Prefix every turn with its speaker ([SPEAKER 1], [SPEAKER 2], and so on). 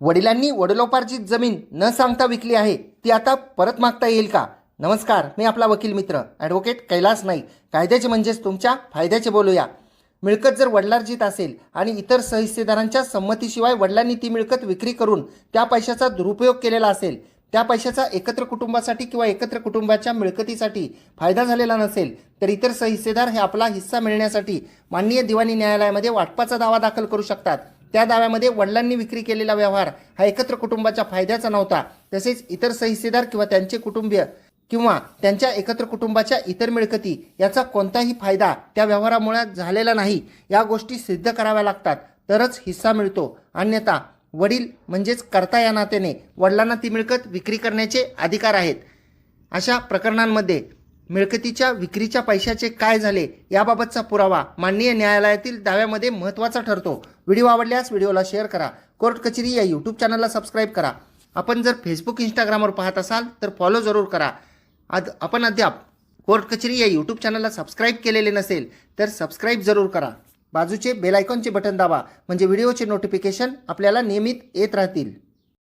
[SPEAKER 1] वडिलांनी वडिलोपार्जित जमीन न सांगता विकली आहे ती आता परत मागता येईल का? नमस्कार मी आपला वकील मित्र ॲडव्होकेट कैलास नाईक. कायद्याचे म्हणजेच तुमच्या फायद्याचे बोलूया. मिळकत जर वडिलार्जित असेल आणि इतर सहिस्सेदारांच्या संमतीशिवाय वडिलांनी ती मिळकत विक्री करून त्या पैशाचा दुरुपयोग केलेला असेल त्या पैशाचा एकत्र कुटुंबासाठी किंवा एकत्र कुटुंबाच्या मिळकतीसाठी फायदा झालेला नसेल तर इतर सहिस्सेदार हे आपला हिस्सा मिळण्यासाठी माननीय दिवाणी न्यायालयामध्ये वाटपाचा दावा दाखल करू शकतात. त्या दाव्यामध्ये वडिलांनी विक्री केलेला व्यवहार हा एकत्र कुटुंबाच्या फायद्याचा नव्हता. तसेच इतर सहिस्सेदार किंवा त्यांचे कुटुंबीय किंवा त्यांच्या एकत्र कुटुंबाच्या इतर मिळकती याचा कोणताही फायदा त्या व्यवहारामुळे झालेला नाही. या गोष्टी सिद्ध कराव्या लागतात. तरच हिस्सा मिळतो. अन्यथा वडील म्हणजेच करता या नात्याने वडिलांना ती मिळकत विक्री करण्याचे अधिकार आहेत. अशा प्रकरणांमध्ये मिळकतीच्या विक्रीच्या पैशाचे काय झाले याबाबतचा पुरावा माननीय न्यायालयातील दाव्यामध्ये महत्त्वाचा ठरतो. व्हिडिओ आवडल्यास व्हिडिओला शेअर करा. कोर्ट कचेरी या यूट्यूब चॅनलला सबस्क्राईब करा. आपण जर फेसबुक इंस्टाग्रामवर पाहत असाल तर फॉलो जरूर करा. आद आपण अद्याप कोर्ट कचेरी या यूट्यूब चॅनलला सबस्क्राईब केलेले नसेल तर सबस्क्राईब जरूर करा. बाजूचे बेलायकॉनचे बटन दाबा म्हणजे व्हिडिओचे नोटिफिकेशन आपल्याला नियमित येत राहतील.